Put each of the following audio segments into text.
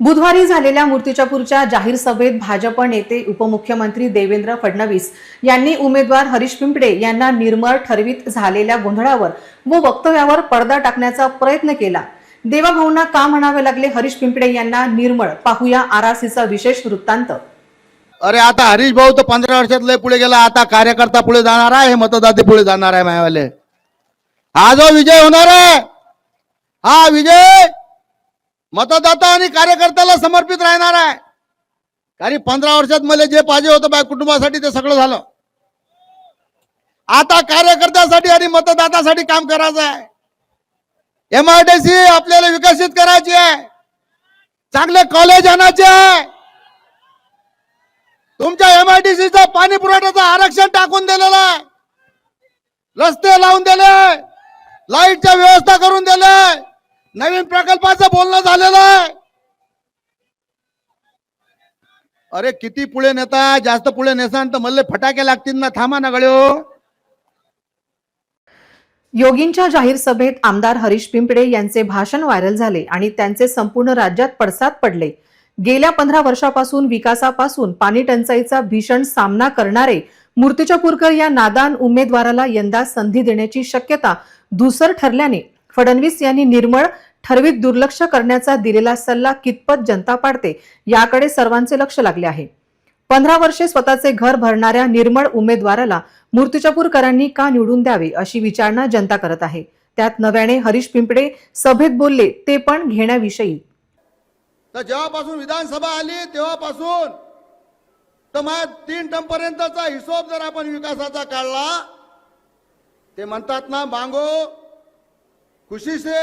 बुधवारी झालेल्या मूर्तिजापूरच्या जाहीर सभेत भाजप नेते उपमुख्यमंत्री देवेंद्र फडणवीस यांनी उमेदवार हरीश पिंपडे यांना निर्मळ ठरवीत झालेल्या गोंधळावर व वक्तव्यावर पडदा टाकण्याचा प्रयत्न केला. देवाभाऊंना का म्हणावे लागले? हरीश पिंपडे यांना निर्मळ. पाहूया आरआरसीचा विशेष वृत्तांत. अरे आता हरीश भाऊ तर पंधरा वर्षात लय पुढे गेला. आता कार्यकर्ता पुढे जाणार आहे मतदाते पुढे जाणार आहे मायावाले. हा जो विजय होणार आहे हा विजय मतदाता आणि कार्यकर्त्याला समर्पित राहणार आहे. कारण पंधरा वर्षात मला जे पाहिजे होतं माझ्या कुटुंबासाठी ते सगळं झालं. आता कार्यकर्त्यासाठी आणि मतदातासाठी काम करायचं आहे. एमआयडीसी आपल्याला विकसित करायची आहे. चांगले कॉलेज आणायचे आहे. तुमच्या एमआयडीसीचा पाणी पुरवठ्याचं आरक्षण टाकून दिलेलं आहे. रस्ते लावून दिले. लाईटच्या व्यवस्था करून दिले. नवीन प्रकल्पाचं बोलणं झालेलं आहे. अरे किती पुढे नेता जास्त पुढे नेसान तर मल्ले फटाके लागतील ना. थांबा ना गळ्यो योगींच्या जाहीर सभेत आमदार हरीश पिंपडे यांचे भाषण व्हायरल झाले आणि त्यांचे संपूर्ण राज्यात पडसाद पडले. गेल्या पंधरा वर्षापासून विकासापासून पाणी टंचाईचा भीषण सामना करणारे मूर्तिजापूरकर या नादान उमेदवाराला यंदा संधी देण्याची शक्यता धुसर ठरल्याने फडणवीस यांनी निर्मळ ठरवीत दुर्लक्ष करण्याचा दिलेला सल्ला कितपत जनता पाडते याकडे सर्वांचे लक्ष लागले आहे. पंधरा वर्षे स्वतःचे घर भरणाऱ्या निर्मळ उमेदवाराला मूर्तिजापूरकरांनी का निवडून द्यावे अशी विचारणा जनता करत आहे. त्यात नव्याने हरीश पिंपडे सभेत बोलले ते पण घेण्याविषयी. तर जेव्हापासून विधानसभा आली तेव्हापासून तर माझ्या तीन टर्म पर्यंतचा हिशोब जर आपण विकासाचा काढला ते म्हणतात ना मांगो खुशी से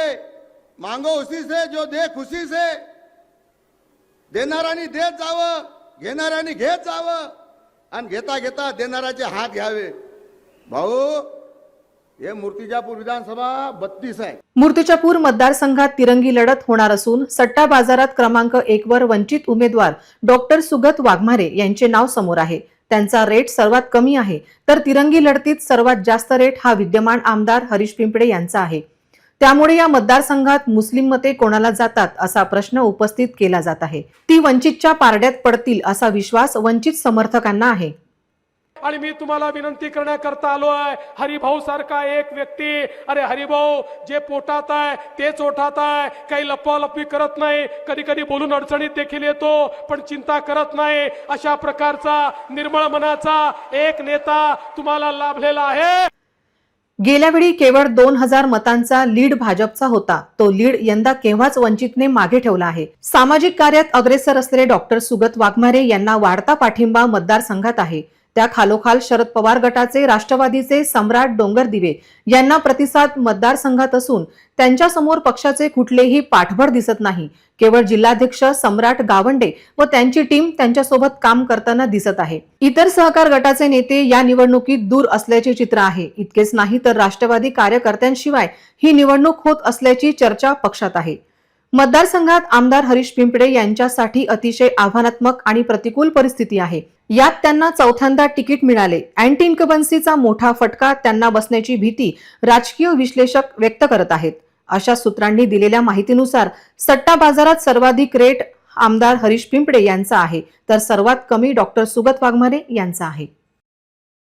मांगो उसी से जो दे खुशी से। देणाऱ्याने देत जावं घेणाऱ्याने घेत जावं आणि घेता घेता देणाऱ्याचे हात घ्यावे. भाऊ हे मूर्तिजापूर विधानसभा बत्तीस आहे. मूर्तिजापूर मतदारसंघात तिरंगी लढत होणार असून सट्टा बाजारात क्रमांक एक वर वंचित उमेदवार डॉक्टर सुगत वाघमारे यांचे नाव समोर आहे. त्यांचा रेट सर्वात कमी आहे. तर तिरंगी लढतीत सर्वात जास्त रेट हा विद्यमान आमदार हरीश पिंपडे यांचा आहे. त्यामुळे या मतदारसंघात मुस्लिम मते कोणाला जातात असा प्रश्न उपस्थित केला जात आहे. ती वंचितच्या पारड्यात पडतील असा विश्वास वंचित समर्थकांना आहे. आणि मी तुम्हाला विनंती करण्याकरता आलो आहे. हरिभाऊ सारखा एक व्यक्ती अरे हरिभाऊ जे पोटात आहे तेच ओठात आहे. काही लपवालपवी करत नाही. कधी कधी बोलून अडचणीत देखील येतो पण चिंता करत नाही. अशा प्रकारचा निर्मळ मनाचा एक नेता तुम्हाला लाभलेला आहे. गेल्यावेळी केवळ दोन हजार मतांचा लीड भाजपचा होता. तो लीड यंदा केव्हाच वंचितने मागे ठेवला आहे? सामाजिक कार्यात अग्रेसर असलेले डॉक्टर सुगत वाघमारे यांना वाढता पाठिंबा मतदारसंघात आहे. त्या खालोखाल शरद पवार गटाचे राष्ट्रवादीचे सम्राट डोंगर दिवे यांना प्रतिसाद मतदारसंघात असून त्यांच्यासमोर पक्षाचे कुठलेही पाठबळ दिसत नाही. केवळ जिल्हाध्यक्ष सम्राट गावंडे व त्यांची टीम त्यांच्यासोबत काम करताना दिसत आहे. इतर सहकार गटाचे नेते या निवडणुकीत दूर असल्याचे चित्र आहे. इतकेच नाही तर राष्ट्रवादी कार्यकर्त्यांशिवाय ही निवडणूक होत असल्याची चर्चा पक्षात आहे. मतदारसंघात आमदार हरीश पिंपडे यांच्यासाठी अतिशय आव्हानात्मक आणि प्रतिकूल परिस्थिती आहे. यात त्यांना चौथ्यांदा तिकीट मिळाले. अँटी इन्कबन्सीचा मोठा फटका त्यांना बसण्याची भीती राजकीय विश्लेषक व्यक्त करत आहेत. अशा सूत्रांनी दिलेल्या माहितीनुसार सट्टा बाजारात सर्वाधिक रेट आमदार हरीश पिंपडे यांचा आहे. तर सर्वात कमी डॉक्टर सुगत वाघमारे यांचा आहे.